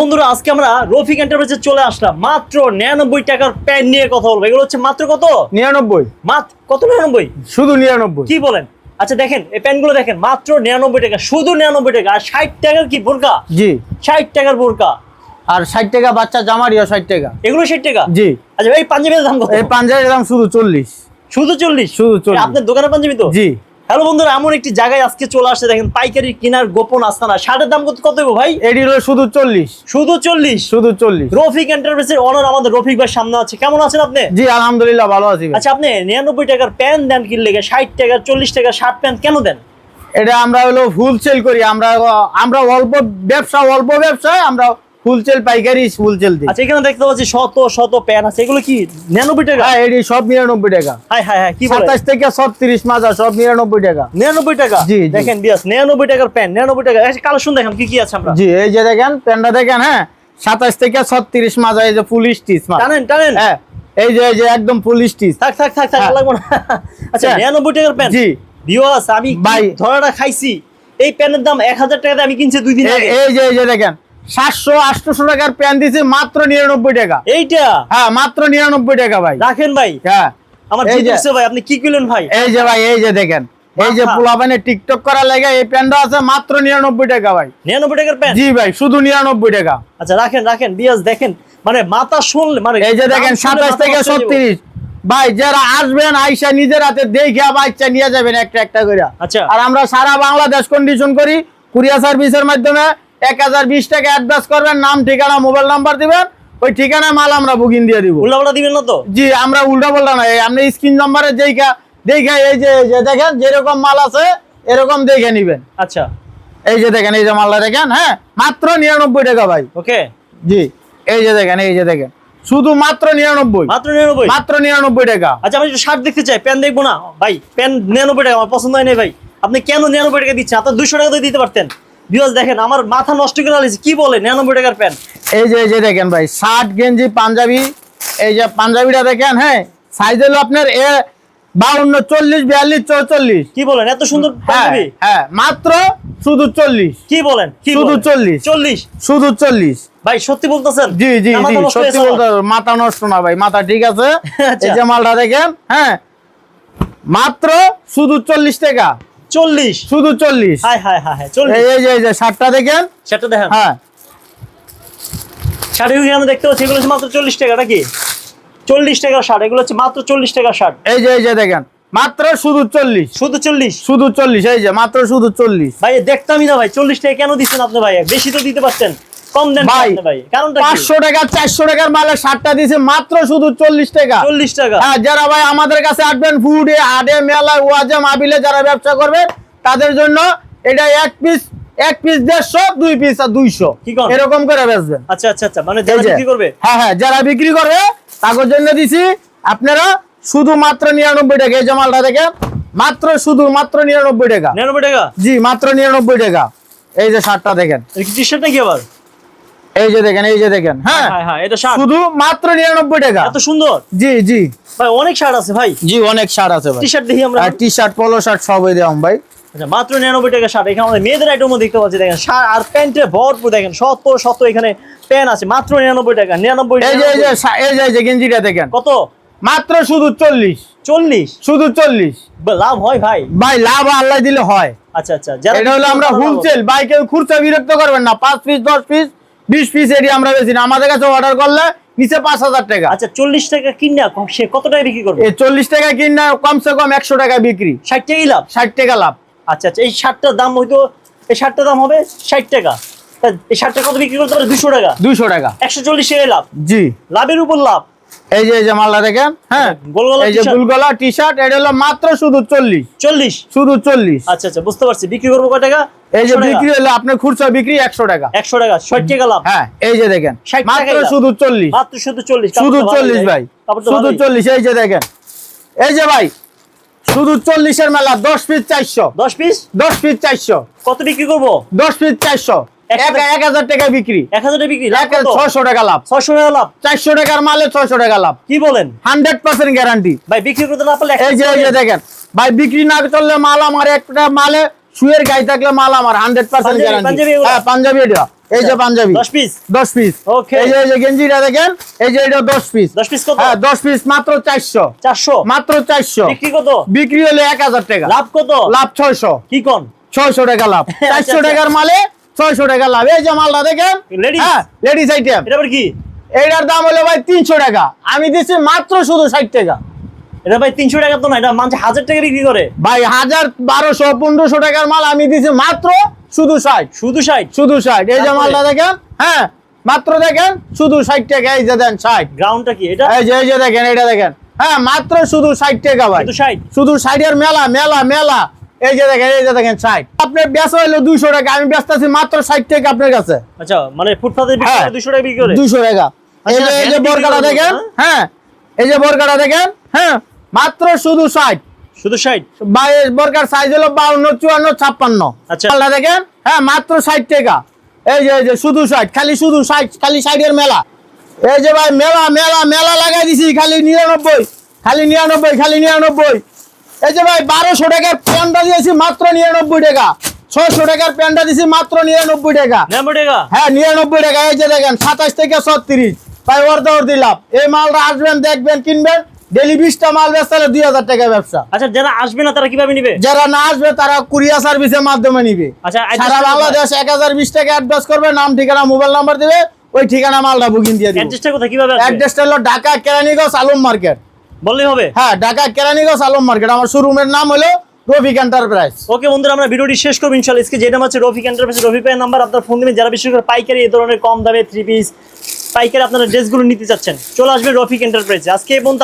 বন্ধুরা আজকে আমরা রফিক এন্টারপ্রাইজে চলে আসলাম। মাত্র নিরানব্বই টাকার প্যান্ট নিয়ে কথা বলব। এগুলো হচ্ছে মাত্র কত? নিরানব্বই। মাত্র কত নিরানব্বই? শুধু নিরানব্বই। কি বলেন? আচ্ছা দেখেন এই প্যান্টগুলো দেখেন মাত্র নিরানব্বই টাকা শুধু নিরানব্বই টাকা। আর ষাট টাকার কি বোরকা? জি। ষাট টাকার বোরকা। আর ষাট টাকা বাচ্চা জামারিও ষাট টাকা। এগুলো ষাট টাকা? জি। আচ্ছা এই পাঞ্জাবির দাম কত? এই পাঞ্জাবির দাম শুধু চল্লিশ। শুধু চল্লিশ? শুধু 40 আপনার দোকানের পাঞ্জাবি তো? জি। হ্যালো বন্ধুরা এমন একটি জায়গায় আজকে চলে আসছে দেখেন পাইকারি কেনার গোপন আস্তানা। শার্টের দাম কত কত ভাই? এটি হলো শুধু চল্লিশ। শুধু চল্লিশ? শুধু চল্লিশ। রফিক এন্টারপ্রাইজের অনার আমাদের রফিক ভাই সামনে আছে। কেমন আছেন আপনি? জি আলহামদুলিল্লাহ ভালো আছি আচ্ছা আপনি নিরানব্বই টাকার প্যান্ট দেন কিনলে ষাট টাকার চল্লিশ টাকার শার্ট প্যান্ট কেন দেন? এটা আমরা হলো ফুল সেল করি। আমরা আমরা অল্প ব্যবসা অল্প ব্যবসায় আমরা ফুল সেল পাইকারি ফুল সেল দিই আচ্ছা এখানে দেখতে পাচ্ছি শত শত প্যান্ট আছে। এগুলো কি নিরানব্বই টাকা? হ্যাঁ এটি সব নিরানব্বই টাকা। হাই হাই হাই কি বলে? সাতাশ থেকে ছত্রিশ মাজা সব নিরানব্বই টাকা। নিরানব্বই টাকা? জি। দেখেন বিয়াস নিরানব্বই টাকার প্যান্ট নিরানব্বই টাকা। কালেকশন দেখেন কি কি আছে আমরা? জি এই যে দেখেন প্যান্টটা দেখেন হ্যাঁ? সাতাশ থেকে ছত্রিশ মাজা এই যে ফুল স্টিচ টানেন টানেন? হ্যাঁ এই যে এই যে একদম ফুল স্টিচ। থাক থাক থাক থাক হ্যাঁ। লাগবো না। আচ্ছা হ্যাঁ। নিরানব্বই টাকার প্যান্ট জি। বিয়াস আমি। ধরাটা খাইছি। এই প্যান্টের দাম এক হাজার টাকাতে আমি কিনছি দুই দিন আগে। এই যে এই যে দেখেন সাতশো আটশোশো টাকার প্যান্ট দিছে মাত্র নিরানব্বই টাকা। এইটা? হ্যাঁ মাত্র নিরানব্বই টাকা ভাই। রাখেন ভাই। হ্যাঁ। আমার ভাই আপনি কি কিনলেন ভাই? এই যে ভাই এই যে দেখেন। এই যে মাথা। পোলাপানে টিকটক করা লেগে এই প্যান্টটা আছে মাত্র নিরানব্বই টাকা ভাই। নিরানব্বই টাকার প্যান্ট? জি ভাই শুধু নিরানব্বই টাকা। আচ্ছা রাখেন রাখেন বিয়াস দেখেন। মানে মাথা শুনলে মানে এই যে দেখেন সাতাশ থেকে ছত্রিশ। ভাই যারা আসবেন আইসা নিজের হাতে দেখে বাচ্চা নিয়ে যাবেন একটা একটা করে আচ্ছা। আর আমরা সারা বাংলাদেশ কন্ডিশন করি কুরিয়া সার্ভিসের মাধ্যমে। এক হাজার বিশ টাকা অ্যাডভান্স করবেন নাম ঠিকানা মোবাইল নাম্বার দিবেন ওই ঠিকানায় মাল আমরা বুকিং দিয়ে দিব। উল্লাপাল্লা দিবেন না তো? জি আমরা উল্টা পাল্টা না আপনি স্ক্রিন নাম্বারে যেইকা দেখে এই যে দেখেন যেরকম মাল আছে এরকম দেখে নিবেন। আচ্ছা। এই যে দেখেন এই যে মালটা দেখেন হ্যাঁ? মাত্র নিরানব্বই টাকা ভাই। ওকে। জি এই যে দেখেন এই যে দেখেন। শুধু মাত্র নিরানব্বই। মাত্র নিরানব্বই? মাত্র নিরানব্বই টাকা। আচ্ছা আমি শার্ট দেখতে চাই প্যান দেখব না? ভাই প্যান নিরানব্বই টাকা আমার পছন্দ হয় নাই ভাই। আপনি কেন নিরানব্বই টাকা দিচ্ছেন? আপনার দুশো টাকা তো দিতে পারতেন। দেখেন আমার মাথা নষ্ট করে আলিস কি বলে? নিরানব্বই টাকার প্যান এই যে এই যে দেখেন ভাই শার্ট গেঞ্জি পাঞ্জাবি এই যে পাঞ্জাবিটা দেখেন হ্যাঁ? সাইজ হলো আপনার এ বাউন্ন চল্লিশ বিয়াল্লিশ চৌচল্লিশ। কি বলেন এত সুন্দর হ্যাঁ পাঞ্জাবি? হ্যাঁ মাত্র শুধু চল্লিশ। কি বলেন শুধু? 40 চল্লিশ। শুধু চল্লিশ। ভাই সত্যি বলতেছেন? জি জি জি সত্যি হয়েছে বলতে মাথা নষ্ট না ভাই মাথা ঠিক আছে। আচ্ছা। এই যে মালটা দেখেন হ্যাঁ? মাত্র শুধু চল্লিশ টাকা। চল্লিশ। শুধু চল্লিশ। এই যে এই যে শার্টটা দেখেন? দেখেন? হ্যাঁ। দেখতে পাচ্ছি এগুলো হচ্ছে মাত্র চল্লিশ টাকা নাকি? চল্লিশ টাকা শার্ট এগুলো হচ্ছে মাত্র চল্লিশ টাকা শার্ট। এই যে এই যে দেখেন। মাত্র শুধু চল্লিশ। শুধু চল্লিশ? শুধু চল্লিশ এই যে মাত্র শুধু চল্লিশ। ভাই দেখতামই না ভাই চল্লিশ টাকা কেন দিচ্ছেন আপনি ভাই? বেশি তো দিতে পারতেন। কম দেন ভাই, আপনি কারণটা কি? পাঁচশো টাকা চারশো টাকার মালের শার্টটা দিছে মাত্র শুধু চল্লিশ টাকা। চল্লিশ টাকা। হ্যাঁ যারা ভাই আমাদের কাছে আসবেন ফুডে আডে মেলায় ওয়াজে মাবিলে যারা ব্যবসা করবে তাদের জন্য এটা এক পিস এক পিস দেড়শো দুই পিস আর দুইশো। এরকম করে বেচবেন। আচ্ছা আচ্ছা আচ্ছা মানে যারা বিক্রি করবে? হ্যাঁ হ্যাঁ যারা বিক্রি করবে তাদের জন্য দিছি আপনারা শুধু মাত্র নিরানব্বই টাকা। এই যে মালটা দেখেন মাত্র শুধু মাত্র নিরানব্বই টাকা। নিরানব্বই টাকা? জি মাত্র নিরানব্বই টাকা। এই যে শার্টটা দেখেন। টি শার্ট নাকি আবার? এই যে দেখেন এই যে দেখেন হ্যাঁ? হ্যাঁ হ্যাঁ শার্ট। শুধু মাত্র নিরানব্বই টাকা। এত সুন্দর? জি জি। ভাই অনেক শার্ট আছে ভাই। জি অনেক শার্ট আছে ভাই। টি শার্ট দেখি আমরা। টি শার্ট পলো শার্ট সবই দেওয়াম ভাই। আচ্ছা মাত্র নিরানব্বই টাকা শার্ট। এখানে আমাদের মেয়েদের আইটেমও দেখতে পাচ্ছি দেখেন শার্ট আর প্যান্টে ভরপুর দেখেন শত শত এখানে প্যান্ট আছে। মাত্র নিরানব্বই টাকা নিরানব্বই এই যে এই যে এই যে গেঞ্জিটা দেখেন। কত? মাত্র শুধু চল্লিশ। চল্লিশ? শুধু চল্লিশ। লাভ হয় ভাই। ভাই লাভ আল্লাহ দিলে হয়। আচ্ছা আচ্ছা এটা হলো আমরা হুলসেল ভাই কেউ বিরক্ত করবেন না। পাঁচ পিস দশ পিস বিশ পিস এটি আমরা বেশি না। আমাদের কাছে অর্ডার করলে নিচে পাঁচ হাজার টাকা। আচ্ছা চল্লিশ টাকা কিনা সে কত টাকা বিক্রি করবে? এই চল্লিশ টাকা কিনা কমসে কম একশো টাকা বিক্রি। ষাট টাকাই লাভ? ষাট টাকা লাভ। আচ্ছা আচ্ছা এই শার্টটার দাম হয়তো এই শার্টটার দাম হবে ষাট টাকা। এই শার্টটা কত বিক্রি করতে পারে? দুশো টাকা। দুশো টাকা। একশো চল্লিশ টাকায় লাভ। জি। লাভের উপর লাভ। এই যে মালটা দেখেন হ্যাঁ? এই যে গুলগলা টি শার্ট এটা হলো মাত্র শুধু চল্লিশ। চল্লিশ? শুধু চল্লিশ। আচ্ছা আচ্ছা বুঝতে পারছি। বিক্রি করব কয় টাকা? এই যে বিক্রি হলো আপনার খুচরা বিক্রি একশো টাকা। একশো টাকা ষাট টাকা লাভ। হ্যাঁ এই যে দেখেন মাত্র শুধু চল্লিশ। মাত্র শুধু চল্লিশ শুধু চল্লিশ ভাই শুধু চল্লিশ এই যে দেখেন। এই যে ভাই শুধু চল্লিশের মেলা দশ পিস চারশো। দশ পিস? দশ পিস চারশো। কত বিক্রি করব? দশ পিস চারশো। এক হাজার- টাকা বিক্রি। এক হাজার টাকা বিক্রি লাভ ছয়শো টাকা লাভ। ছয়শো টাকা লাভ। চারশো টাকার মালে ছয়শো টাকা লাভ। কি বলেন? Hundred percent guarantee. ভাই বিক্রি করতে না পারলে এই যে এই যে দেখেন ভাই বিক্রি না চললে মাল আমার একটা মালে শুয়ের গায়ে থাকলে মাল আমার হান্ড্রেড পার্সেন্ট গ্যারান্টি হ্যাঁ পাঞ্জাবি এটা এই যে পাঞ্জাবি। দশ পিস দশ পিস Okay. এই যে এই যে গেঞ্জিটা দেখেন এই যে এটা দশ পিস দশ পিস কত? হ্যাঁ দশ পিস মাত্র মাত্র বিক্রি কত? বিক্রি হলে এক হাজার টাকা। লাভ কত? লাভ ছয়শো। কি কোন? ছয়শো টাকা লাভ। আচ্ছা, চারশো আচ্ছা। টাকার মালে ছয়শো টাকা লাভ। এই যে মালটা দেখেন? হ্যাঁ লেডিস আইটেম এটা কি? এইটার দাম হলো ভাই তিনশো টাকা। আমি দিচ্ছি মাত্র শুধু ষাট টাকা। এটা ভাই তিনশো টাকা তো না এটা মানুষ হাজার টাকা বিক্রি করে। ভাই হাজার বারোশো পনেরোশো টাকার মাল আমি দিচ্ছি মাত্র শুধু ষাট। শুধু ষাট? শুধু ষাট। এই যে মালটা দেখেন? হ্যাঁ মাত্র দেখেন শুধু ষাট টাকা। এই যে দেন ষাট। গ্রাউন্ডটা কি? এটা? এই যে এই যে দেখেন এটা দেখেন। হ্যাঁ মাত্র শুধু ষাট টাকা ভাই। শুধু ষাট? শুধু ষাটের মেলা মেলা মেলা। এই যে দেখেন এই যে দেখেন ষাট আপনার বেচা হইল দুইশো টাকা আমি ব্যস্ত আছি মাত্র ষাট টাকা আপনার কাছে। আচ্ছা মানে ফুটপাতে হ্যাঁ। দুশো টাকা বিক্রি করে? দুইশো টাকা। এই আচ্ছা, যে এই যে বরকাটা দেখেন হ্যাঁ। এই যে বরকাটা দেখেন হ্যাঁ মাত্র শুধু ষাট। শুধু ষাট? বাইশ বরকার সাইজ হলো বাউন্ন চুয়ান্ন ছাপ্পান্ন। আচ্ছা। দেখেন হ্যাঁ মাত্র ষাট টাকা। এই যে এই যে শুধু ষাট খালি শুধু ষাট খালি ষাটের মেলা। এই যে ভাই মেলা মেলা মেলা লাগাই দিছি খালি নিরানব্বই খালি নিরানব্বই খালি নিরানব্বই। এই যে ভাই বারোশো টাকার প্যান্টটা দিয়েছি মাত্র নিরানব্বই টাকা। ছয়শো টাকার প্যান্টটা দিয়েছি মাত্র নিরানব্বই টাকা। টাকা? হ্যাঁ নিরানব্বই টাকা। এই যে দেখেন সাতাশ থেকে ছত্রিশ। ভাই অর্ধ অর্ধি লাভ এই মালটা আসবেন দেখবেন কিনবেন। ডেলি বিশটা মাল বেচতে দুই হাজার টাকা ব্যবসা। আচ্ছা যারা আসবে না তারা কীভাবে নিবে? যারা না আসবে তারা কুরিয়ার সার্ভিসের মাধ্যমে নিবে। আচ্ছা, সারা বাংলাদেশ এক হাজার বিশ টাকা অ্যাডভান্স করবে নাম ঠিকানা মোবাইল নাম্বার দিবে ওই ঠিকানা মালটা বুকিং দিয়ে দিবে। অ্যাড্রেসটা কোথায়? কীভাবে অ্যাড্রেসটা হলো ঢাকা কেরানীগঞ্জ আলম মার্কেট। বললেই হবে? হ্যাঁ ঢাকা কেরানীগঞ্জ আলম মার্কেট। আমার শোরুমের নাম হলো রফিক এন্টারপ্রাইজ। ওকে বন্ধুরা আমরা ভিডিওটি শেষ করব ইনশাল্লাহ আজকে নাম আছে রফিক এন্টারপ্রাইজ রফিক ভাইয়ের নাম্বার আপনার ফোন দিবেন। যারা বিশেষ করে পাইকারি এই ধরনের কম দামে থ্রি পিস পাইকারি আপনারা ড্রেসগুলো নিতে চাচ্ছেন চলে আসবে রফিক এন্টারপ্রাইজ। আজকে এই পর্যন্ত